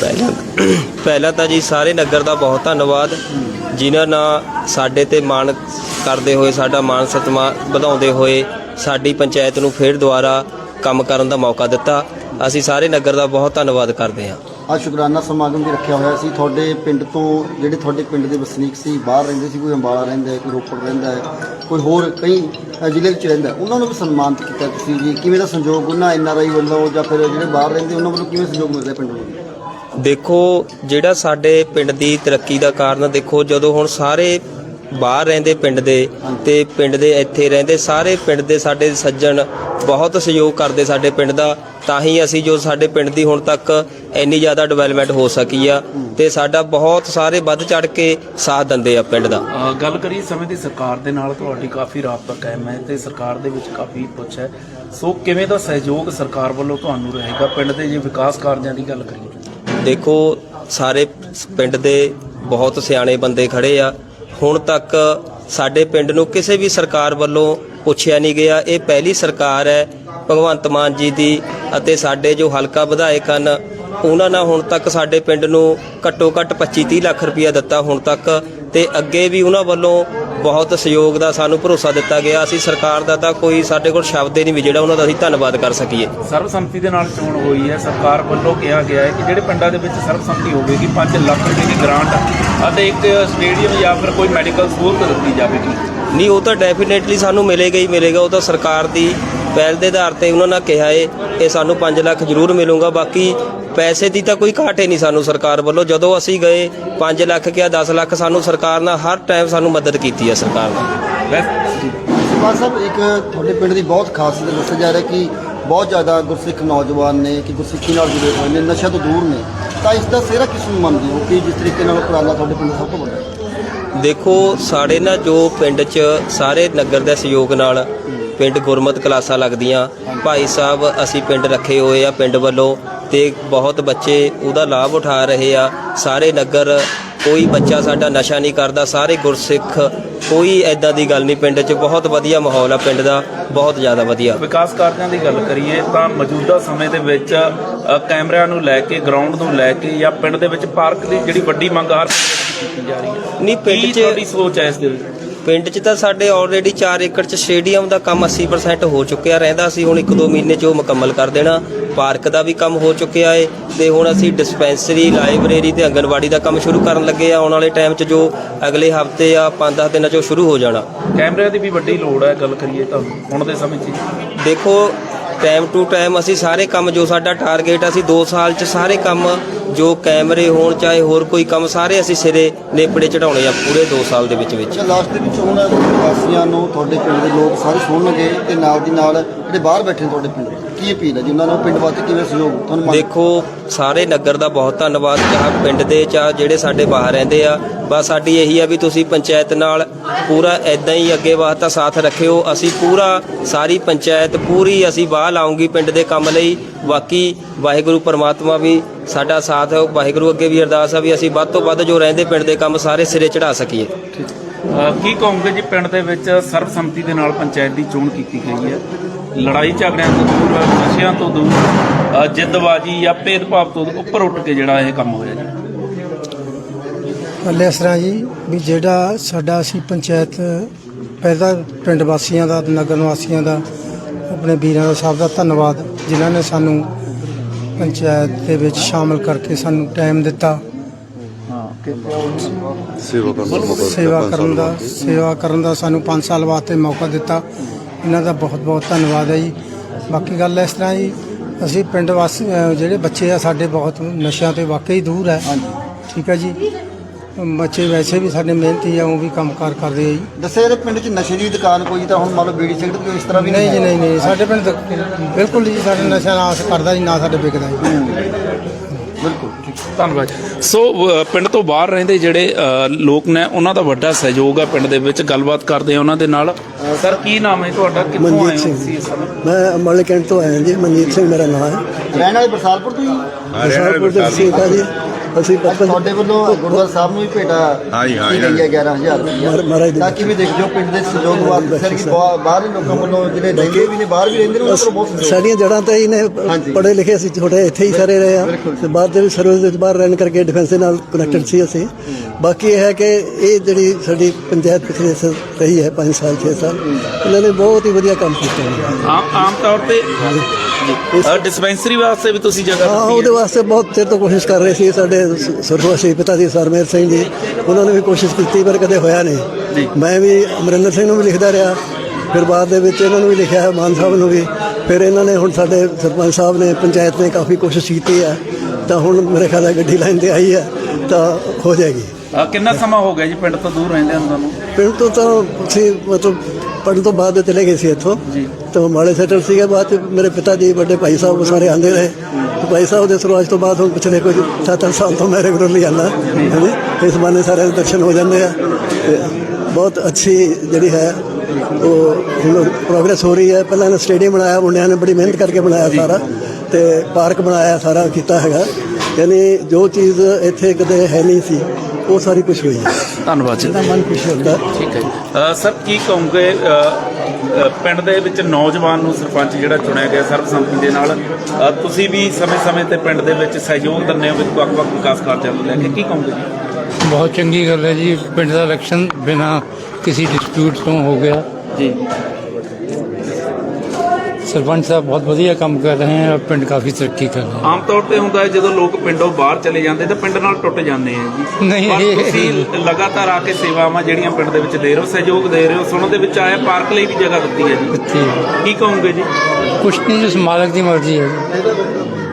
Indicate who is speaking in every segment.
Speaker 1: ਪਹਿਲਾਂ। ਪਹਿਲਾਂ ਤਾਂ ਜੀ ਸਾਰੇ ਨਗਰ ਦਾ ਬਹੁਤ ਧੰਨਵਾਦ। ਜਿਨ੍ਹਾਂ ਨਾਲ ਸਾਡੇ ਤੇ ਮਾਣ ਕਰਦੇ ਹੋਏ, ਸਾਡਾ ਮਾਣ ਸਤਿਮਾਨ ਵਧਾਉਂਦੇ ਹੋਏ ਸਾਡੀ ਪੰਚਾਇਤ ਨੂੰ ਫੇਰ ਦੁਬਾਰਾ ਕੰਮ ਕਰਨ ਦਾ ਮੌਕਾ ਦਿੱਤਾ। ਅਸੀਂ ਸਾਰੇ ਨਗਰ ਦਾ ਬਹੁਤ ਧੰਨਵਾਦ ਕਰਦੇ ਹਾਂ।
Speaker 2: ਅੱਜ ਸ਼ੁਕਰਾਨਾ ਸਮਾਗਮ ਵੀ ਰੱਖਿਆ ਹੋਇਆ ਸੀ। ਤੁਹਾਡੇ ਪਿੰਡ ਤੋਂ ਜਿਹੜੇ ਤੁਹਾਡੇ ਪਿੰਡ ਦੇ ਵਸਨੀਕ ਸੀ, ਬਾਹਰ ਰਹਿੰਦੇ ਸੀ, ਕੋਈ ਅੰਬਾਲਾ ਰਹਿੰਦਾ ਹੈ, ਕੋਈ ਰੋਪੜ ਰਹਿੰਦਾ ਹੈ, ਕੋਈ ਹੋਰ ਕਈ ਜ਼ਿਲ੍ਹੇ ਵਿੱਚ ਰਹਿੰਦਾ ਉਹਨਾਂ ਨੂੰ ਵੀ ਸਨਮਾਨਿਤ ਕੀਤਾ ਤੁਸੀਂ ਜੀ। ਕਿਵੇਂ ਦਾ ਸੰਯੋਗ ਉਹਨਾਂ ਐਨ ਆਰ ਆਈ ਵੱਲੋਂ ਜਾਂ ਫਿਰ ਜਿਹੜੇ ਬਾਹਰ ਰਹਿੰਦੇ, ਉਹਨਾਂ ਵੱਲੋਂ ਕਿਵੇਂ ਸੰਯੋਗ ਮਿਲਦਾ ਪਿੰਡ ਨੂੰ?
Speaker 1: ਦੇਖੋ, ਜਿਹੜਾ ਸਾਡੇ ਪਿੰਡ ਦੀ ਤਰੱਕੀ ਦਾ ਕਾਰਨ ਦੇਖੋ, ਜਦੋਂ ਹੁਣ ਸਾਰੇ ਬਾਹਰ ਰਹਿੰਦੇ ਪਿੰਡ ਦੇ ਤੇ ਪਿੰਡ ਦੇ ਇੱਥੇ ਰਹਿੰਦੇ, ਸਾਰੇ ਪਿੰਡ ਦੇ ਸਾਡੇ ਸੱਜਣ ਬਹੁਤ ਸਹਿਯੋਗ ਕਰਦੇ ਸਾਡੇ ਪਿੰਡ ਦਾ, ਤਾਂ ਹੀ ਅਸੀਂ ਜੋ ਸਾਡੇ ਪਿੰਡ ਦੀ ਹੁਣ ਤੱਕ ਇੰਨੀ ਜ਼ਿਆਦਾ ਡਿਵੈਲਪਮੈਂਟ ਹੋ ਸਕੀ ਆ ਤੇ ਸਾਡਾ ਬਹੁਤ ਸਾਰੇ ਵੱਧ ਚੜ ਕੇ ਸਾਥ ਦਿੰਦੇ ਆ ਪਿੰਡ ਦਾ।
Speaker 3: ਗੱਲ ਕਰੀਏ ਸਮੇਂ ਦੀ ਸਰਕਾਰ ਦੇ ਨਾਲ, ਤੁਹਾਡੀ ਕਾਫੀ ਰਾਬਤਾ ਕਾਇਮ ਹੈ ਤੇ ਸਰਕਾਰ ਦੇ ਵਿੱਚ ਕਾਫੀ ਪੁੱਛ ਹੈ। ਸੋ ਕਿਵੇਂ ਦਾ ਸਹਿਯੋਗ ਸਰਕਾਰ ਵੱਲੋਂ ਤੁਹਾਨੂੰ ਰਹੇਗਾ ਪਿੰਡ ਦੇ ਜੇ ਵਿਕਾਸ ਕਾਰਜਾਂ ਦੀ ਗੱਲ ਕਰੀਏ?
Speaker 1: ਦੇਖੋ, ਸਾਰੇ ਪਿੰਡ ਦੇ ਬਹੁਤ ਸਿਆਣੇ ਬੰਦੇ ਖੜੇ ਆ। ਹੁਣ ਤੱਕ ਸਾਡੇ ਪਿੰਡ ਨੂੰ ਕਿਸੇ ਵੀ ਸਰਕਾਰ ਵੱਲੋਂ ਪੁੱਛਿਆ ਨਹੀਂ ਗਿਆ। ਇਹ ਪਹਿਲੀ ਸਰਕਾਰ ਹੈ ਭਗਵੰਤ ਮਾਨ ਜੀ ਦੀ ਅਤੇ ਸਾਡੇ ਜੋ ਹਲਕਾ ਵਿਧਾਇਕ ਹਨ, ਉਹਨਾਂ ਨਾਲ ਹੁਣ ਤੱਕ ਸਾਡੇ ਪਿੰਡ ਨੂੰ ਘੱਟੋ ਘੱਟ 25-30 ਲੱਖ ਰੁਪਇਆ ਦਿੱਤਾ। ਹੁਣ ਤੱਕ ਤੇ ਅੱਗੇ ਵੀ ਉਹਨਾਂ ਵੱਲੋਂ ਬਹੁਤ ਸਹਿਯੋਗ ਦਾ ਸਾਨੂੰ ਭਰੋਸਾ ਦਿੱਤਾ ਗਿਆ। ਅਸੀਂ ਸਰਕਾਰ ਦਾ ਤਾਂ ਕੋਈ ਸਾਡੇ ਕੋਲ ਸ਼ਬਦ ਹੀ ਨਹੀਂ ਵੀ ਜਿਹੜਾ ਉਹਨਾਂ ਦਾ ਅਸੀਂ ਧੰਨਵਾਦ ਕਰ ਸਕੀਏ।
Speaker 3: ਸਰਬਸੰਮਤੀ ਦੇ ਨਾਲ ਚੋਣ ਹੋਈ ਹੈ। ਸਰਕਾਰ ਵੱਲੋਂ ਕਿਹਾ ਗਿਆ ਹੈ ਕਿ ਜਿਹੜੇ ਪਿੰਡਾਂ ਦੇ ਵਿੱਚ ਸਰਬਸੰਮਤੀ ਹੋਵੇਗੀ 5 ਲੱਖ ਰੁਪਏ ਦੀ ਗ੍ਰਾਂਟ ਅਤੇ ਇੱਕ ਸਟੇਡੀਅਮ ਜਾਂ ਫਿਰ ਕੋਈ ਮੈਡੀਕਲ ਸਹੂਲਤ ਦਿੱਤੀ ਜਾਵੇਗੀ।
Speaker 1: ਨਹੀਂ ਉਹ ਤਾਂ ਡੈਫੀਨੇਟਲੀ ਸਾਨੂੰ ਮਿਲੇਗਾ ਹੀ ਮਿਲੇਗਾ। ਉਹ ਤਾਂ ਸਰਕਾਰ ਦੀ ਪਹਿਲ ਦੇ ਆਧਾਰ ਤੇ ਉਹਨਾਂ ਨੇ ਕਿਹਾ ਏ ਇਹ ਸਾਨੂੰ 5 ਲੱਖ ਜ਼ਰੂਰ ਮਿਲੂਗਾ ਬਾਕੀ ਪੈਸੇ ਦੀ ਤਾਂ ਕੋਈ ਘਾਟ ਹੀ ਨਹੀਂ ਸਾਨੂੰ ਸਰਕਾਰ ਵੱਲੋਂ। ਜਦੋਂ ਅਸੀਂ ਗਏ 5 ਲੱਖ ਕਿਹਾ 10 ਲੱਖ ਸਾਨੂੰ ਸਰਕਾਰ ਨਾਲ ਹਰ ਟਾਈਮ ਸਾਨੂੰ ਮਦਦ ਕੀਤੀ ਹੈ ਸਰਕਾਰ ਨੇ।
Speaker 2: ਸਰਪੰਚ ਸਾਹਿਬ ਇੱਕ ਤੁਹਾਡੇ ਪਿੰਡ ਦੀ ਬਹੁਤ ਖਾਸੀਅਤ ਦੱਸਿਆ ਜਾ ਰਿਹਾ ਕਿ ਬਹੁਤ ਜ਼ਿਆਦਾ ਗੁਰਸਿੱਖ ਨੌਜਵਾਨ ਨੇ ਕਿ ਗੁਰਸਿੱਖੀ ਨਾਲ ਜੁੜੇ ਹੋਏ ਨੇ ਨਸ਼ਾ ਤੋਂ ਦੂਰ ਨੇ। ਤਾਂ ਇਸ ਦਾ ਸਿਹਰਾ ਕਿਸ ਨੂੰ ਮੰਨਦੇ ਹੋ ਕਿ ਜਿਸ ਤਰੀਕੇ ਨਾਲ ਉਪਰਾਲਾ ਤੁਹਾਡੇ ਪਿੰਡ ਸਭ ਤੋਂ ਵੱਡਾ? ਹੈ?
Speaker 1: ਦੇਖੋ ਸਾਡੇ ਨਾਲ ਜੋ ਪਿੰਡ 'ਚ ਸਾਰੇ ਨਗਰ ਦੇ ਸਹਿਯੋਗ ਨਾਲ ਪਿੰਡ ਗੁਰਮਤ ਕਲਾਸਾਂ ਲੱਗਦੀਆਂ। ਭਾਈ ਸਾਹਿਬ ਅਸੀਂ ਪਿੰਡ ਰੱਖੇ ਹੋਏ ਆ ਪਿੰਡ ਵੱਲੋਂ ਤੇ ਬਹੁਤ ਬੱਚੇ ਉਹਦਾ ਲਾਭ ਉਠਾ ਰਹੇ ਆ। ਸਾਰੇ ਨਗਰ ਕੋਈ ਬੱਚਾ ਸਾਡਾ ਨਸ਼ਾ ਨਹੀਂ ਕਰਦਾ ਸਾਰੇ ਗੁਰਸਿੱਖ ਕੋਈ ਐਦਾਂ ਦੀ ਗੱਲ ਨਹੀਂ ਪਿੰਡ 'ਚ ਬਹੁਤ ਵਧੀਆ ਮਾਹੌਲ ਆ ਪਿੰਡ ਦਾ ਬਹੁਤ ਜ਼ਿਆਦਾ ਵਧੀਆ।
Speaker 3: ਵਿਕਾਸ ਕਾਰਜਾਂ ਦੀ ਗੱਲ ਕਰੀਏ ਤਾਂ ਮੌਜੂਦਾ ਸਮੇਂ ਦੇ ਵਿੱਚ ਅ, ਕੈਮਰਿਆਂ ਨੂੰ ਲੈ ਕੇ ਗਰਾਊਂਡ ਨੂੰ ਲੈ ਕੇ ਜਾਂ ਪਿੰਡ ਦੇ ਵਿੱਚ ਪਾਰਕ ਦੀ ਜਿਹੜੀ ਵੱਡੀ ਮੰਗ ਹਰ ਪਿੰਡ ਵਿੱਚ ਕੀਤੀ ਜਾ ਰਹੀ ਹੈ।
Speaker 1: ਨਹੀਂ
Speaker 3: ਕੀ
Speaker 1: ਪਿੰਡ
Speaker 3: ਤੁਹਾਡੀ
Speaker 1: 'ਚ
Speaker 3: ਸੋਚ ਹੈ ਇਸ ਦੇ ਵਿੱਚ?
Speaker 1: ਪਿੰਡ 'ਚ ਤਾਂ ਸਾਡੇ ਆਲਰੇਡੀ 4 ਏਕੜ 'ਚ ਸਟੇਡੀਅਮ ਦਾ ਕੰਮ 80% ਹੋ ਚੁੱਕਿਆ ਰਹਿੰਦਾ ਸੀ। ਹੁਣ 1-2 ਮਹੀਨੇ 'ਚ ਉਹ ਮੁਕੰਮਲ ਕਰ ਦੇਣਾ। ਪਾਰਕ ਦਾ ਵੀ ਕੰਮ ਹੋ ਚੁੱਕਿਆ ਏ ਤੇ ਹੁਣ ਅਸੀਂ ਡਿਸਪੈਂਸਰੀ ਲਾਇਬ੍ਰੇਰੀ ਤੇ ਆਂਗਣਵਾੜੀ ਦਾ ਕੰਮ ਸ਼ੁਰੂ ਕਰਨ ਲੱਗੇ ਆ। ਆਉਣ ਵਾਲੇ ਟਾਈਮ 'ਚ ਜੋ ਅਗਲੇ ਹਫ਼ਤੇ ਆ 5-10 ਦਿਨਾਂ 'ਚ ਉਹ ਸ਼ੁਰੂ ਹੋ ਜਾਣਾ।
Speaker 3: ਕੈਮਰਿਆਂ ਦੀ ਵੀ ਵੱਡੀ ਲੋੜ ਹੈ। ਗੱਲ ਕਰੀਏ ਤਾਂ ਹੁਣ ਦੇ ਸਮੇਂ 'ਚ
Speaker 1: ਦੇਖੋ ਟਾਈਮ ਟੂ ਟਾਈਮ ਅਸੀਂ ਸਾਰੇ ਕੰਮ ਜੋ ਸਾਡਾ ਟਾਰਗੇਟ ਅਸੀਂ 2 ਸਾਲ 'ਚ ਸਾਰੇ ਕੰਮ ਜੋ ਕੈਮਰੇ ਹੋਣ ਚਾਹੇ ਹੋਰ ਕੋਈ ਕੰਮ ਸਾਰੇ ਅਸੀਂ ਸਿਰੇ ਨੇਪੜੇ ਚੜਾਉਣੇ ਆ ਪੂਰੇ 2 ਸਾਲ ਦੇ ਵਿੱਚ ਵਿੱਚ।
Speaker 2: ਲਾਸਟ ਦੇ ਵਿੱਚ ਹੁਣ ਵਾਸੀਆਂ ਨੂੰ, ਤੁਹਾਡੇ ਪਿੰਡ ਦੇ ਲੋਕ ਸਾਰੇ ਸੁਣਨਗੇ ਤੇ ਨਾਲ ਦੀ ਨਾਲ ਜਿਹੜੇ ਬਾਹਰ ਬੈਠੇ ਨੇ ਤੁਹਾਡੇ ਪਿੰਡ ਕੀ ਅਪੀਲ ਹੈ ਜੀ? ਉਹਨਾਂ ਨੂੰ ਪਿੰਡ ਵਾਸਤੇ ਕਿਵੇਂ ਸਹਿਯੋਗ ਤੁਹਾਨੂੰ ਮੰਗ-
Speaker 1: ਦੇਖੋ ਸਾਰੇ ਨਗਰ ਦਾ ਬਹੁਤ ਧੰਨਵਾਦ ਚਾਹ ਪਿੰਡ ਦੇ ਚਾਹ ਜਿਹੜੇ ਸਾਡੇ ਬਾਹਰ ਰਹਿੰਦੇ ਆ। ਬਸ ਸਾਡੀ ਇਹੀ ਆ ਵੀ ਤੁਸੀਂ ਪੰਚਾਇਤ ਨਾਲ ਪੂਰਾ ਐਦਾਂ ਹੀ ਅੱਗੇ ਵਾਸਤਾ ਸਾਥ ਰੱਖਿਓ। ਅਸੀਂ ਪੂਰਾ ਸਾਰੀ ਪੰਚਾਇਤ ਪੂਰੀ ਅਸੀਂ ਬਾਹ ਲਾਉਂਗੀ ਪਿੰਡ ਦੇ ਕੰਮ ਲਈ। ਬਾਕੀ ਵਾਹਿਗੁਰੂ ਪਰਮਾਤਮਾ ਵੀ ਸਾਡਾ ਸਾਥ ਹੈ ਵਾਹਿਗੁਰੂ ਅੱਗੇ ਵੀ ਅਰਦਾਸ ਆ ਵੀ ਅਸੀਂ ਵੱਧ ਤੋਂ ਵੱਧ ਜੋ ਰਹਿੰਦੇ ਪਿੰਡ ਦੇ ਕੰਮ ਸਾਰੇ ਸਿਰੇ ਚੜਾ ਸਕੀਏ।
Speaker 3: ਕੀ ਕਹੋਗੇ ਜੀ ਪਿੰਡ ਦੇ ਵਿੱਚ ਸਰਬਸੰਮਤੀ ਦੇ ਨਾਲ ਪੰਚਾਇਤ ਦੀ ਚੋਣ ਕੀਤੀ ਗਈ ਹੈ? ਲੜਾਈ ਝਗੜਿਆਂ ਤੋਂ ਦੂਰ ਨਸ਼ਿਆਂ ਤੋਂ ਦੂਰ ਅ, ਜਿੱਦਬਾਜ਼ੀ ਜਾਂ ਭੇਦਭਾਵ ਤੋਂ ਉੱਪਰ ਉੱਠ ਕੇ ਜਿਹੜਾ ਇਹ ਕੰਮ ਹੋਇਆ ਜੀ?
Speaker 4: ਗੱਲ ਇਸ ਤਰ੍ਹਾਂ ਜੀ ਵੀ ਜਿਹੜਾ ਸਾਡਾ ਅਸੀਂ ਪੰਚਾਇਤ ਪਹਿਲਾਂ ਪਿੰਡ ਵਾਸੀਆਂ ਦਾ ਨਗਰ ਨਿਵਾਸੀਆਂ ਦਾ ਆਪਣੇ ਵੀਰਾਂ ਦਾ ਸਭ ਦਾ ਧੰਨਵਾਦ ਜਿਨ੍ਹਾਂ ਨੇ ਸਾਨੂੰ ਪੰਚਾਇਤ ਦੇ ਵਿੱਚ ਸ਼ਾਮਲ ਕਰਕੇ ਸਾਨੂੰ ਟਾਈਮ ਦਿੱਤਾ।
Speaker 5: ਸੇਵਾ ਕਰਨ ਦਾ ਮੌਕਾ
Speaker 4: ਸੇਵਾ ਕਰਨ ਦਾ
Speaker 5: ਬਾਅਦ।
Speaker 4: ਸੇਵਾ ਕਰਨ ਦਾ ਸਾਨੂੰ 5 ਸਾਲ ਵਾਸਤੇ ਮੌਕਾ ਦਿੱਤਾ। ਇਹਨਾਂ ਦਾ ਬਹੁਤ ਬਹੁਤ ਧੰਨਵਾਦ ਹੈ ਜੀ। ਬਾਕੀ ਗੱਲ ਇਸ ਤਰ੍ਹਾਂ ਜੀ ਅਸੀਂ ਪਿੰਡ ਵਾਸੀ ਜਿਹੜੇ ਬੱਚੇ ਆ ਸਾਡੇ ਬਹੁਤ ਨਸ਼ਿਆਂ ਤੇ ਵਾਕਈ ਦੂਰ ਹੈ। ਠੀਕ ਹੈ ਜੀ। ਬੱਚੇ ਵੈਸੇ ਵੀ ਸਾਡੇ ਮਿਹਨਤੀ ਆ ਉਹ ਵੀ ਕੰਮਕਾਰ ਕਰਦੇ ਆ ਜੀ।
Speaker 2: ਦੱਸਿਆ ਇਹਦੇ ਪਿੰਡ 'ਚ ਨਸ਼ੇ ਦੀ ਦੁਕਾਨ ਕੋਈ ਤਾਂ ਹੁਣ ਮੰਨ ਲਓ ਬੀੜੀ ਸਿਗਰਟ ਕੋਈ ਇਸ ਤਰ੍ਹਾਂ ਵੀ
Speaker 4: ਨਹੀਂ ਜੀ। ਨਹੀਂ ਨਹੀਂ। ਸਾਡੇ ਪਿੰਡ ਬਿਲਕੁਲ ਜੀ ਸਾਡੇ ਨਸ਼ਾ ਨਾ ਕਰਦਾ ਜੀ ਨਾ ਸਾਡੇ ਵਿਕਦਾ ਜੀ।
Speaker 2: ਬਿਲਕੁਲ।
Speaker 3: ਧੰਨਵਾਦ। ਸੋ ਅ, ਪਿੰਡ ਤੋਂ ਬਾਹਰ ਰਹਿੰਦੇ ਜਿਹੜੇ ਅ, ਲੋਕ ਨੇ ਉਹਨਾਂ ਦਾ ਵੱਡਾ ਸਹਿਯੋਗ ਹੈ ਪਿੰਡ ਦੇ ਵਿੱਚ। ਗੱਲਬਾਤ ਕਰਦੇ ਆ ਉਹਨਾਂ ਦੇ ਨਾਲ। ਸਰ ਕੀ ਨਾਮ ਹੈ ਤੁਹਾਡਾ? ਕਿੱਥੋਂ ਆਏ
Speaker 6: ਮਨਜੀਤ
Speaker 3: ਹੋ
Speaker 6: ਸਿੰਘ
Speaker 3: ਤੁਸੀਂ ਇਸ ਸਮੇਂ?
Speaker 6: ਮੈਂ ਕੈਂਟ ਤੋਂ ਆਇਆ ਜੀ। ਮਨਜੀਤ ਸਿੰਘ ਮੇਰਾ ਨਾਮ ਹੈ।
Speaker 2: ਰਹਿਣ ਵਾਲੇ ਬਰਸਾਲਪੁਰ ਤੋਂ ਹੀ?
Speaker 6: ਬਸਾਲਪੁਰ ਦੇ ਵਸਨੀਕ ਆ ਜੀ। ਅਸੀਂ
Speaker 2: ਅੱਜ ਤੁਹਾਡੇ ਵੱਲੋਂ ਗੁਰਦੁਆਰਾ ਸਾਹਿਬ ਨੂੰ ਵੀ ਭੇਟਾ
Speaker 5: ਹਾਂਜੀ, ਹਾਂ,
Speaker 2: ਕੀਤੀ ਗਈ ਹੈ 11000
Speaker 6: ਮਹਾਰਾ- ਮਹਾਰਾਜ
Speaker 2: ਰੁਪਏ
Speaker 6: ਦੀ
Speaker 2: ਤਾਂ ਕਿਵੇਂ ਦੇਖਦੇ ਹੋ ਪਿੰਡ ਦੇ ਸਹਿਯੋਗ ਵਾਸਤੇ? ਸਰ ਕਿ ਬਾ- ਬਾਹਰਲੇ ਲੋਕਾਂ ਵੱਲੋਂ ਜਿਹੜੇ ਰਹਿੰਦੇ ਵੀ ਨੇ ਬਾਹਰ ਵੀ ਰਹਿੰਦੇ ਨੇ ਉਹਨਾਂ ਕੋਲ ਬਹੁਤ ਸਹਿਯੋਗ।
Speaker 6: ਸਾਡੀਆਂ ਜੜ੍ਹਾਂ ਤਾਂ ਹੀ ਨੇ
Speaker 2: ਹਾਂਜੀ।
Speaker 6: ਪੜ੍ਹੇ ਲਿਖੇ ਅਸੀਂ ਛੋਟੇ ਇੱਥੇ ਹੀ ਸਾਰੇ ਰਹੇ ਆ।
Speaker 2: ਬਿਲਕੁਲ।
Speaker 6: ਤੇ ਬਾਅਦ ਦੇ ਵਿੱਚ ਸਰਵਿਸ ਦੇ ਵਿੱਚ ਬਾਹਰ ਰਹਿਣ ਕਰਕੇ ਡਿਫੈਂਸ ਦੇ ਨਾਲ ਕਨੈਕਟਡ ਸੀ ਅਸੀਂ। ਬਾਕੀ ਇਹ ਹੈ ਕਿ ਇਹ ਜਿਹੜੀ ਸਾਡੀ ਪੰਚਾਇਤ ਪਿਛਲੇ ਸ ਰਹੀ ਹੈ 5 ਸਾਲ 6 ਸਾਲ ਇਹਨਾਂ ਨੇ ਬਹੁਤ ਹੀ ਵਧੀਆ ਕੰਮ ਕੀਤਾ। ਹੈ
Speaker 3: ਆਮ ਆਮ ਤੌਰ ਤੇ ਡਿਸਪੈਂਸਰੀ ਵਾਸਤੇ ਵੀ ਤੁਸੀਂ ਜਗ੍ਹਾ
Speaker 6: ਹਾਂ
Speaker 3: ਦਿੱਤੀ
Speaker 6: ਉਹਦੇ
Speaker 3: ਹੈ
Speaker 6: ਵਾਸਤੇ ਬਹੁਤ ਚਿਰ ਤੋਂ ਕੋਸ਼ਿਸ਼ ਕਰ ਰਹੇ ਸੀ ਸਾਡੇ ਸਰਵਸੀ ਪਿਤਾ ਜੀ ਸਰਮੇਰ ਸਿੰਘ ਜੀ। ਉਹਨਾਂ ਨੇ ਵੀ ਕੋਸ਼ਿਸ਼ ਕੀਤੀ ਪਰ ਕਦੇ ਹੋਇਆ ਨਹੀਂ। ਮੈਂ ਵੀ ਅਮਰਿੰਦਰ ਸਿੰਘ ਨੂੰ ਵੀ ਲਿਖਦਾ ਰਿਹਾ। ਫਿਰ ਬਾਅਦ ਦੇ ਵਿੱਚ ਇਹਨਾਂ ਨੂੰ ਵੀ ਲਿਖਿਆ ਹੈ ਮਾਨ ਸਾਹਿਬ ਨੂੰ ਵੀ। ਫਿਰ ਇਹਨਾਂ ਨੇ ਹੁਣ ਸਾਡੇ ਸਰਪੰਚ ਸਾਹਿਬ ਨੇ ਪੰਚਾਇਤ ਨੇ ਕਾਫੀ ਕੋਸ਼ਿਸ਼ ਕੀਤੀ ਹੈ। ਤਾਂ ਹੁਣ ਮੇਰੇ ਖਿਆਲ ਹੈ ਗੱਡੀ ਲਾਈਨ ਤੇ ਆਈ ਹੈ ਤਾਂ ਹੋ ਜਾਏਗੀ।
Speaker 3: ਅ, ਕਿੰਨਾ ਸਮਾਂ ਹੋ ਗਿਆ ਜੀ ਪਿੰਡ ਤੋਂ ਦੂਰ ਰਹਿੰਦੇ ਹਨ ਤੁਹਾਨੂੰ?
Speaker 6: ਪਿੰਡ ਤੋਂ ਤਾਂ ਅਸੀਂ ਮਤਲਬ ਪੜ੍ਹਨ ਤੋਂ ਬਾਅਦ ਚਲੇ ਗਏ ਸੀ ਇੱਥੋਂ। ਤਾਂ ਮਾਲੇ ਸੈਟਲ ਸੀਗੇ ਬਾਅਦ ਚ ਮੇਰੇ ਪਿਤਾ ਜੀ ਵੱਡੇ ਭਾਈ ਸਾਹਿਬ ਉਹ ਸਾਰੇ ਆਂਦੇ ਰਹੇ। ਭਾਈ ਸਾਹਿਬ ਦੇ ਸਰਵਾਜ ਤੋਂ ਬਾਅਦ ਹੁਣ ਪਿਛਲੇ ਕੁਝ 7-8 ਸਾਲ ਤੋਂ ਮੈਂ ਰੈਗੂਲਰਲੀ ਆਉਂਦਾ। ਹਾਂਜੀ। ਇਸ ਬਾਨੇ ਸਾਰਿਆਂ ਦੇ ਦਰਸ਼ਨ ਹੋ ਜਾਂਦੇ ਆ। ਤੇ ਬਹੁਤ ਅੱਛੀ ਜਿਹੜੀ ਹੈ ਉਹ ਹੁਣ ਪ੍ਰੋਗਰੈਸ ਹੋ ਰਹੀ ਹੈ। ਪਹਿਲਾਂ ਇਹਨਾਂ ਸਟੇਡੀਅਮ ਬਣਾਇਆ ਮੁੰਡਿਆਂ ਨੇ ਬੜੀ ਮਿਹਨਤ ਕਰਕੇ ਬਣਾਇਆ ਸਾਰਾ। ਤੇ ਪਾਰਕ ਬਣਾਇਆ ਸਾਰਾ ਕੀਤਾ ਹੈਗਾ। ਯਾਨੀ ਜੋ ਚੀਜ਼ ਇੱਥੇ ਕਦੇ ਹੈ ਨਹੀਂ ਸੀ ਉਹ ਸਾਰੀ ਕੁਝ ਹੋਈ ਹੈ।
Speaker 3: ਧੰਨਵਾਦ ਜੀ।
Speaker 6: ਤਾਂ ਮਨ ਖੁਸ਼ ਹੁੰਦਾ।
Speaker 3: ਠੀਕ ਹੈ। ਅ, ਸਰ ਕੀ ਕਹੋਗੇ ਅ, ਅ, ਪਿੰਡ ਦੇ ਵਿੱਚ ਨੌਜਵਾਨ ਨੂੰ ਸਰਪੰਚ ਜਿਹੜਾ ਚੁਣਿਆ ਗਿਆ ਸਰਬਸੰਮਤੀ ਦੇ ਨਾਲ ਅ, ਤੁਸੀਂ ਵੀ ਸਮੇਂ-ਸਮੇਂ ਤੇ ਪਿੰਡ ਦੇ ਵਿੱਚ ਸਹਿਯੋਗ ਦਿੰਦੇ ਹੋ ਵਿੱਚ ਵੱਖ-ਵੱਖ ਵਿਕਾਸ ਕਾਰਜਾਂ ਨੂੰ ਲੈ ਕੇ ਕੀ ਕਹੋਗੇ ਜੀ?
Speaker 7: ਬਹੁਤ ਚੰਗੀ ਗੱਲ ਹੈ ਜੀ ਪਿੰਡ ਦਾ ਇਲੈਕਸ਼ਨ ਬਿਨਾ ਕਿਸੇ ਡਿਸਪਿਊਟ ਤੋਂ ਹੋ ਗਿਆ।
Speaker 3: ਜੀ।
Speaker 7: ਸਰਪੰਚ ਸਾਹਿਬ ਬਹੁਤ ਵਧੀਆ ਕੰਮ ਕਰ ਰਹੇ ਹਨ ਔਰ ਪਿੰਡ ਕਾਫੀ ਤਰੱਕੀ ਕਰ ਰਿਹਾ ਹੈ।
Speaker 3: ਆਮ ਤੌਰ ਤੇ ਹੁੰਦਾ ਹੈ ਜਦੋਂ ਲੋਕ ਪਿੰਡੋਂ ਬਾਹਰ ਚਲੇ ਜਾਂਦੇ ਤਾਂ ਪਿੰਡ ਨਾਲ ਟੁੱਟ ਜਾਂਦੇ ਆ ਜੀ।
Speaker 7: ਨਹੀਂ,
Speaker 3: ਪਰ
Speaker 7: ਇਹ-
Speaker 3: ਤੁਸੀਂ ਲਗਾਤਾਰ ਆ ਕੇ ਸੇਵਾਵਾਂ ਜਿਹੜੀਆਂ ਪਿੰਡ ਦੇ ਵਿੱਚ ਦੇ ਰਹੇ ਹੋ ਸਹਿਯੋਗ ਦੇ ਰਹੇ ਹੋ ਸੁਣਨ ਦੇ ਵਿੱਚ ਆਇਆ ਪਾਰਕ ਲਈ ਵੀ ਜਗ੍ਹਾ ਦਿੱਤੀ ਹੈ ਜੀ।
Speaker 7: ਇੱਥੇ
Speaker 3: ਕੀ ਕਹੋਗੇ ਜੀ?
Speaker 7: ਕੁਛ ਨਹੀਂ ਜਿਸ ਮਾਲਕ ਦੀ ਮਰਜ਼ੀ ਹੈ ਜੀ।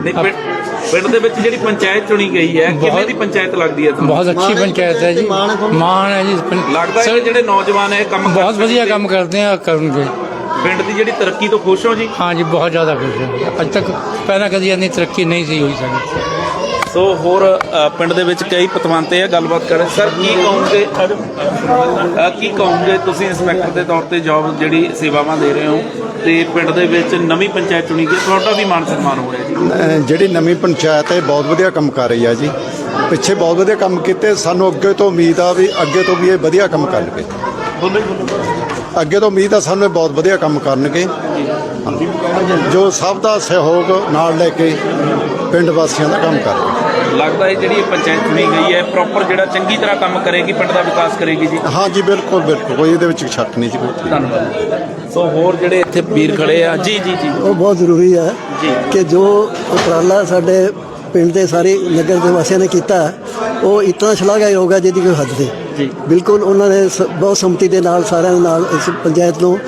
Speaker 3: ਨਹੀਂ, ਪਿੰਡ- ਪਿੰਡ ਦੇ ਵਿੱਚ ਜਿਹੜੀ ਪੰਚਾਇਤ ਚੁਣੀ ਗਈ ਹੈ ਕਿਵੇਂ
Speaker 7: ਬਹੁਤ-
Speaker 3: ਦੀ ਪੰਚਾਇਤ ਲੱਗਦੀ ਹੈ ਤੁਹਾਨੂੰ?
Speaker 7: ਬਹੁਤ ਅੱਛੀ ਪੰਚਾਇਤ ਹੈ ਜੀ।
Speaker 2: ਮਾਣ ਹੈ ਤੁਹਾਨੂੰ?
Speaker 7: ਮਾਣ ਹੈ ਜੀ।
Speaker 3: ਲੱਗਦਾ ਹੈ
Speaker 7: ਸਰ,
Speaker 3: ਕਿ ਜਿਹੜੇ ਨੌਜਵਾਨ ਹੈ ਇਹ ਕੰਮ
Speaker 7: ਬਹੁਤ ਵਧੀਆ
Speaker 3: ਸਕਦੇ
Speaker 7: ਕੰਮ ਕਰਦੇ ਆ ਕਰਨਗੇ।
Speaker 3: ਪਿੰਡ ਦੀ ਜਿਹੜੀ ਤਰੱਕੀ ਤੋਂ ਖੁਸ਼ ਹੋ ਜੀ?
Speaker 7: ਹਾਂ ਜੀ ਬਹੁਤ ਜ਼ਿਆਦਾ ਖੁਸ਼ ਹਾਂ। ਅੱਜ ਤੱਕ ਪਹਿਲਾਂ ਕਦੀ ਇੰਨੀ ਤਰੱਕੀ ਨਹੀਂ ਸੀ ਹੋਈ ਸਾਡੀ।
Speaker 3: ਸੋ ਹੋਰ ਅ, ਪਿੰਡ ਦੇ ਵਿੱਚ ਕਈ ਪਤਵੰਤੇ ਆ ਗੱਲਬਾਤ ਕਰ। ਰਹੇ ਸਰ ਕੀ ਕਹੋਗੇ? ਅ, ਕੀ ਕਹੋਗੇ ਤੁਸੀਂ ਇੰਸਪੈਕਟਰ ਦੇ ਤੌਰ ਤੇ ਜੌਬ ਜਿਹੜੀ ਸੇਵਾਵਾਂ ਦੇ ਰਹੇ ਹੋ? ਤੇ ਪਿੰਡ ਦੇ ਵਿੱਚ ਨਵੀਂ ਪੰਚਾਇਤ ਚੁਣੀ ਗਈ ਤੁਹਾਡਾ ਵੀ ਮਾਨ ਸਨਮਾਨ ਹੋ ਰਿਹਾ ਜੀ।
Speaker 8: ਅਹ ਜਿਹੜੀ ਨਵੀਂ ਪੰਚਾਇਤ ਹੈ ਬਹੁਤ ਵਧੀਆ ਕੰਮ ਕਰ ਰਹੀ ਆ ਜੀ। ਪਿੱਛੇ ਬਹੁਤ ਵਧੀਆ ਕੰਮ ਕੀਤੇ ਸਾਨੂੰ ਅੱਗੇ ਤੋਂ ਉਮੀਦ ਆ ਵੀ ਅੱਗੇ ਤੋਂ ਵੀ ਇਹ ਵਧੀਆ ਕੰਮ ਕਰਨਗੇ।
Speaker 3: ਬੋਲੋ ਬੋਲੋ।
Speaker 8: ਅੱਗੇ ਤੋਂ ਉਮੀਦ ਆ ਸਾਨੂੰ ਇਹ ਬਹੁਤ ਵਧੀਆ ਕੰਮ ਕਰਨਗੇ। ਜੋ ਸਭ ਦਾ ਸਹਿਯੋਗ ਨਾਲ ਲੈ ਕੇ ਪਿੰਡ ਵਾਸੀਆਂ ਦਾ ਕੰਮ ਕਰਨਗੇ।
Speaker 3: ਲੱਗਦਾ ਹੈ ਜਿਹੜੀ ਇਹ ਪੰਚਾਇਤ ਚੁਣੀ ਗਈ ਹੈ ਪ੍ਰੋਪਰ ਜਿਹੜਾ ਚੰਗੀ ਤਰ੍ਹਾਂ ਕੰਮ ਕਰੇਗੀ ਪਿੰਡ ਦਾ ਵਿਕਾਸ ਕਰੇਗੀ ਜੀ?
Speaker 8: ਹਾਂ ਜੀ ਬਿਲਕੁਲ ਬਿਲਕੁਲ। ਕੋਈ ਇਹਦੇ ਵਿੱਚ ਸ਼ੱਕ ਨਹੀਂ ਜੀ। ਕੋਈ
Speaker 3: ਧੰਨਵਾਦ। ਸੋ ਹੋਰ ਜਿਹੜੇ ਇੱਥੇ ਵੀਰ ਖੜੇ ਆ ਜੀ ਜੀ ਜੀ।
Speaker 6: ਉਹ ਬਹੁਤ ਜ਼ਰੂਰੀ ਹੈ। ਕਿ ਜੋ ਉਪਰਾਲਾ ਸਾਡੇ ਪਿੰਡ ਦੇ ਸਾਰੇ ਨਗਰ ਦੇ ਵਾਸੀਆਂ ਨੇ ਕੀਤਾ ਉਹ ਇਤਨਾ ਸ਼ਲਾਘਾਯੋਗ ਹੈ ਜਿਹਦੀ ਕੋਈ ਹੱਦ ਨਹੀਂ।
Speaker 3: ਜੀ।
Speaker 6: ਬਿਲਕੁਲ ਉਹਨਾਂ ਨੇ ਸ- ਬਹੁਤ ਸੰਮਤੀ ਦੇ ਨਾਲ ਸਾਰਿਆਂ ਦੇ ਨਾਲ ਇਸ ਪੰਚਾਇਤ ਨੂੰ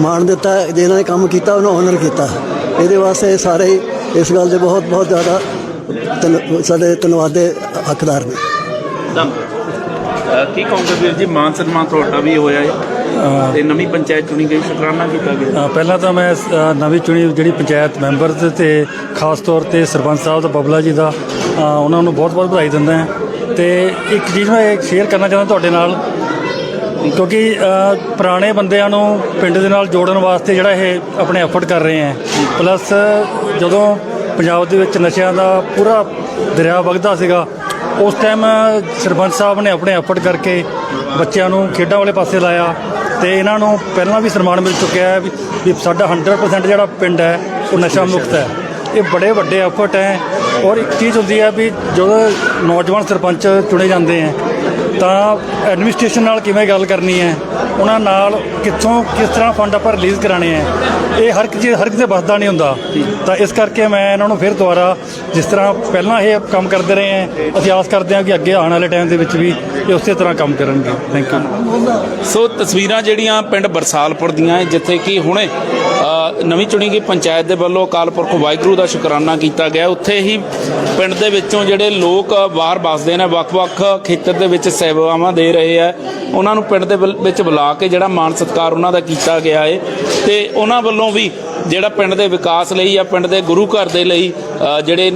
Speaker 6: ਮਾਣ ਦਿੱਤਾ। ਜਿਹਨਾਂ ਨੇ ਕੰਮ ਕੀਤਾ ਉਹਨੂੰ ਆਨਰ ਕੀਤਾ। ਇਹਦੇ ਵਾਸਤੇ ਸਾਰੇ ਹੀ ਇਸ ਗੱਲ ਦੇ ਬਹੁਤ ਬਹੁਤ ਜ਼ਿਆਦਾ ਧੰਨ- ਸਾਡੇ ਧੰਨਵਾਦ ਦੇ ਹੱਕਦਾਰ ਨੇ।
Speaker 3: ਅ, ਕੀ ਕਹੋਗੇ ਵੀਰ ਜੀ? ਮਾਨ ਸਨਮਾਨ ਤੁਹਾਡਾ ਵੀ ਹੋਇਆ ਹੈ। ਤੇ ਨਵੀਂ ਪੰਚਾਇਤ ਚੁਣੀ ਗਈ ਸ਼ੁਕਰਾਨਾ ਕੀਤਾ ਗਿਆ।
Speaker 9: ਅ, ਪਹਿਲਾਂ ਤਾਂ ਮੈਂ ਅ, ਨਵੀਂ ਚੁਣੀ ਜਿਹੜੀ ਪੰਚਾਇਤ ਮੈਂਬਰ ਤੇ- ਤੇ ਖਾਸ ਤੌਰ ਤੇ ਸਰਪੰਚ ਸਾਹਿਬ ਦਾ ਬਬਲਾ ਜੀ ਦਾ ਅ, ਉਹਨਾਂ ਨੂੰ ਬਹੁਤ ਬਹੁਤ ਵਧਾਈ ਦਿੰਦਾ ਹਾਂ। ਤੇ ਇੱਕ ਚੀਜ਼ ਮੈਂ ਸ਼ੇਅਰ ਕਰਨਾ ਚਾਹੁੰਦਾ ਤੁਹਾਡੇ ਨਾਲ, ਕਿਉਂਕਿ ਪੁਰਾਣੇ ਬੰਦਿਆਂ ਨੂੰ ਪਿੰਡ ਦੇ ਨਾਲ ਜੋੜਨ ਵਾਸਤੇ ਜਿਹੜਾ ਇਹ ਆਪਣੇ ਐਫਰਟ ਕਰ ਰਹੇ ਹੈ। ਪਲੱਸ ਜਦੋਂ ਪੰਜਾਬ ਦੇ ਵਿੱਚ ਨਸ਼ਿਆਂ ਦਾ ਪੂਰਾ ਦਰਿਆ ਵਗਦਾ ਸੀਗਾ, ਉਸ ਟਾਈਮ ਸਰਪੰਚ ਸਾਹਿਬ ਨੇ ਆਪਣੇ ਐਫਰਟ ਕਰਕੇ ਬੱਚਿਆਂ ਨੂੰ ਖੇਡਾਂ ਵਾਲੇ ਪਾਸੇ ਲਾਇਆ ਤੇ ਇਹਨਾਂ ਨੂੰ ਪਹਿਲਾਂ ਵੀ ਸਨਮਾਨ ਮਿਲ ਚੁੱਕਿਆ ਹੈ ਵੀ ਸਾਡਾ 100% ਜਿਹੜਾ ਪਿੰਡ ਹੈ, ਉਹ ਨਸ਼ਾ ਮੁਕਤ ਹੈ। ਇਹ ਬੜੇ ਵੱਡੇ ਐਫਰਟ ਹੈ। ਔਰ ਇੱਕ ਚੀਜ਼ ਹੁੰਦੀ ਹੈ ਵੀ ਜਦੋਂ ਨੌਜਵਾਨ ਸਰਪੰਚ ਚੁਣੇ ਜਾਂਦੇ ਹੈ ਤਾਂ ਐਡਮਿਨਿਸਟ੍ਰੇਸ਼ਨ ਨਾਲ ਕਿਵੇਂ ਗੱਲ ਕਰਨੀ ਹੈ? ਉਹਨਾਂ ਨਾਲ ਕਿੱਥੋਂ ਕਿਸ ਤਰ੍ਹਾਂ ਫੰਡ ਆਪਾਂ ਰਿਲੀਜ਼ ਕਰਾਣੇ ਹੈ? ਇਹ ਹਰ ਕਿਸੇ ਹਰ ਕਿਸੇ ਬਸਦਾ ਨਹੀਂ ਹੁੰਦਾ। ਤਾਂ ਇਸ ਕਰਕੇ ਮੈਂ ਇਹਨਾਂ ਨੂੰ ਫਿਰ ਦੁਬਾਰਾ ਜਿਸ ਤਰ੍ਹਾਂ ਪਹਿਲਾਂ ਇਹ ਕੰਮ ਕਰਦੇ ਰਹੇ ਹੈ, ਅਸੀਂ ਆਸ ਕਰਦੇ ਹਾਂ ਕਿ ਅੱਗੇ ਆਉਣ ਵਾਲੇ ਟਾਈਮ ਦੇ ਵਿੱਚ ਵੀ ਇਹ ਉਸੇ ਤਰ੍ਹਾਂ ਕੰਮ ਕਰਨਗੇ। ਥੈਂਕ ਯੂ
Speaker 3: ਸੋ ਤਸਵੀਰਾਂ ਜਿਹੜੀਆਂ ਪਿੰਡ ਬਰਸਾਲਪੁਰ ਦੀਆਂ ਜਿੱਥੇ ਕਿ ਹੁਣੇ ਨਵੀਂ ਚੁਣੀ ਗਈ ਪੰਚਾਇਤ ਦੇ ਵੱਲੋਂ ਅਕਾਲ ਪੁਰਖ ਵਾਹਿਗੁਰੂ ਦਾ ਸ਼ੁਕਰਾਨਾ ਕੀਤਾ ਗਿਆ। ਉੱਥੇ ਹੀ ਪਿੰਡ ਦੇ ਵਿੱਚੋਂ ਜਿਹੜੇ ਲੋਕ ਬਾਹਰ ਵੱਸਦੇ ਨੇ, ਵੱਖ-ਵੱਖ ਖੇਤਰ ਦੇ ਵਿੱਚ ਸੇਵਾਵਾਂ ਦੇ ਰਹੇ ਆ ਉਹਨਾਂ ਨੂੰ ਪਿੰਡ ਦੇ ਵੱਲ- ਵਿੱਚ ਬੁਲਾ ਕੇ ਜਿਹੜਾ ਮਾਣ ਸਤਿਕਾਰ ਉਹਨਾਂ ਦਾ ਕੀਤਾ ਗਿਆ ਹੈ ਤੇ ਉਹਨਾਂ ਵੱਲੋਂ ਵੀ ਜਿਹੜਾ ਪਿੰਡ ਦੇ ਵਿਕਾਸ ਲਈ ਜਾਂ ਪਿੰਡ ਦੇ ਗੁਰੂ ਘਰ ਦੇ ਲਈ ਜਿਹੜੇ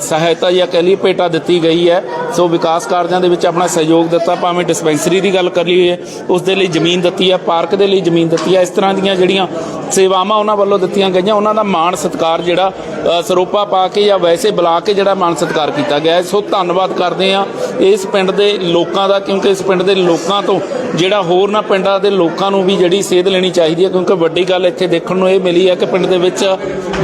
Speaker 3: ਸਹਾਇਤਾ ਜਾਂ ਕਹਿ ਲਈਏ ਭੇਟਾ ਦਿੱਤੀ ਗਈ ਹੈ, ਸੋ ਵਿਕਾਸ ਕਾਰਜਾਂ ਦੇ ਵਿੱਚ ਆਪਣਾ ਸਹਿਯੋਗ ਦਿੱਤਾ, ਭਾਵੇਂ ਡਿਸਪੈਂਸਰੀ ਦੀ ਗੱਲ ਕਰ ਲਈਏ ਉਸ ਦੇ ਲਈ ਜ਼ਮੀਨ ਦਿੱਤੀ ਹੈ, ਪਾਰਕ ਦੇ ਲਈ ਜ਼ਮੀਨ ਦਿੱਤੀ ਹੈ, ਇਸ ਤਰ੍ਹਾਂ ਦੀਆਂ ਜਿਹੜੀਆਂ ਸੇਵਾਵਾਂ ਉਹਨਾਂ ਵੱਲੋਂ ਦਿੱਤੀਆਂ ਗਈਆਂ, ਉਹਨਾਂ ਦਾ ਮਾਣ ਸਤਿਕਾਰ ਜਿਹੜਾ ਸਰੋਪਾ ਪਾ ਕੇ ਜਾਂ ਵੈਸੇ ਬੁਲਾ ਕੇ ਜਿਹੜਾ ਮਾਣ ਸਤਿਕਾਰ ਕੀਤਾ ਗਿਆ ਹੈ। ਸੋ ਧੰਨਵਾਦ ਕਰਦੇ ਆ ਇਸ ਪਿੰਡ ਦੇ ਲੋਕਾਂ ਦਾ, ਕਿਉਂਕਿ ਇਸ ਪਿੰਡ ਦੇ ਲੋਕਾਂ ਤੋਂ ਜਿਹੜਾ ਹੋਰ ਨਾ ਪਿੰਡਾਂ ਦੇ ਲੋਕਾਂ ਨੂੰ ਵੀ ਜਿਹੜੀ ਸੇਧ ਲੈਣੀ ਚਾਹੀਦੀ ਹੈ, ਕਿਉਂਕਿ ਵੱਡੀ ਗੱਲ ਇੱਥੇ ਦੇਖਣ ਨੂੰ ਇਹ ਮਿਲੀ ਹੈ ਕਿ ਪਿੰਡ ਦੇ ਵਿੱਚ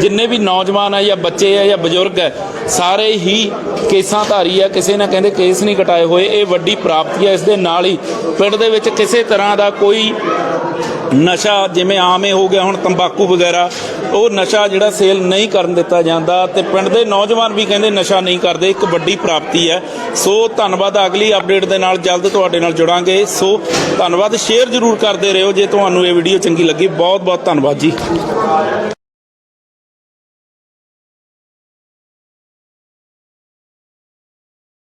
Speaker 3: ਜਿੰਨੇ ਵੀ ਨੌਜਵਾਨ ਹੈ ਜਾਂ ਬੱਚੇ ਹੈ ਜਾਂ ਬਜ਼ੁਰਗ ਹੈ ਸਾਰੇ ਹੀ ਕੇਸਾਂ ਧਾਰੀ ਹੈ, ਕਿਸੇ ਨਾ ਕਹਿੰਦੇ ਕੇਸ ਨਹੀਂ ਕਟਾਏ ਹੋਏ, ਇਹ ਵੱਡੀ ਪ੍ਰਾਪਤੀ ਹੈ, ਇਸ ਦੇ ਨਾਲ ਹੀ ਪਿੰਡ ਦੇ ਵਿੱਚ ਕਿਸੇ ਤਰ੍ਹਾਂ ਦਾ ਕੋਈ ਨਸ਼ਾ ਜਿਵੇਂ ਆਮ ਹੀ ਹੋ ਗਿਆ ਹੁਣ ਤੰਬਾਕੂ ਵਗੈਰਾ, ਉਹ ਨਸ਼ਾ ਜਿਹੜਾ ਸੇਲ ਨਹੀਂ ਕਰਨ ਦਿੱਤਾ ਜਾਂਦਾ ਤੇ ਪਿੰਡ ਦੇ ਨੌਜਵਾਨ ਵੀ ਕਹਿੰਦੇ ਨਸ਼ਾ ਨਹੀਂ ਕਰਦੇ, ਇੱਕ ਵੱਡੀ ਪ੍ਰਾਪਤੀ ਹੈ। ਸੋ ਧੰਨਵਾਦ, ਅਗਲੀ ਅਪਡੇਟ ਦੇ ਨਾਲ ਜਲਦ ਤੁਹਾਡੇ ਨਾਲ ਜੁੜਾਂਗੇ। ਸੋ ਧੰਨਵਾਦ, ਸ਼ੇਅਰ ਜ਼ਰੂਰ ਕਰਦੇ ਰਹੋ ਜੇ ਤੁਹਾਨੂੰ ਇਹ ਵੀਡੀਓ ਚੰਗੀ ਲੱਗੀ। ਬਹੁਤ ਬਹੁਤ ਧੰਨਵਾਦ ਜੀ।